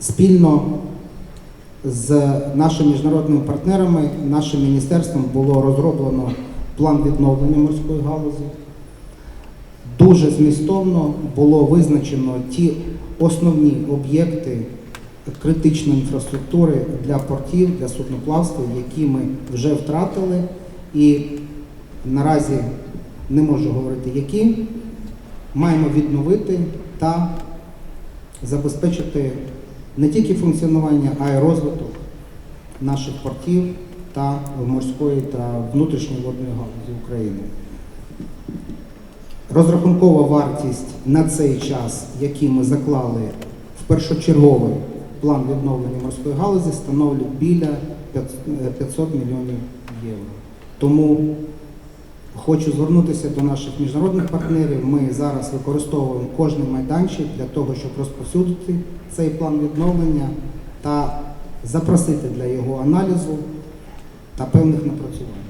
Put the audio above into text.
Спільно з нашими міжнародними партнерами, нашим міністерством було розроблено план відновлення морської галузі. Дуже змістовно було визначено ті основні об'єкти критичної інфраструктури для портів, для судноплавства, які ми вже втратили, і наразі не можу говорити, які маємо відновити та забезпечити не тільки функціонування, а й розвиток наших портів та морської та внутрішньої водної галузі України. Розрахункова вартість на цей час, який ми заклали в першочерговий план відновлення морської галузі, становить біля 500 мільйонів євро. Тому хочу звернутися до наших міжнародних партнерів. Ми зараз використовуємо кожний майданчик для того, щоб розповсюдити цей план відновлення та запросити для його аналізу та певних напрацювань.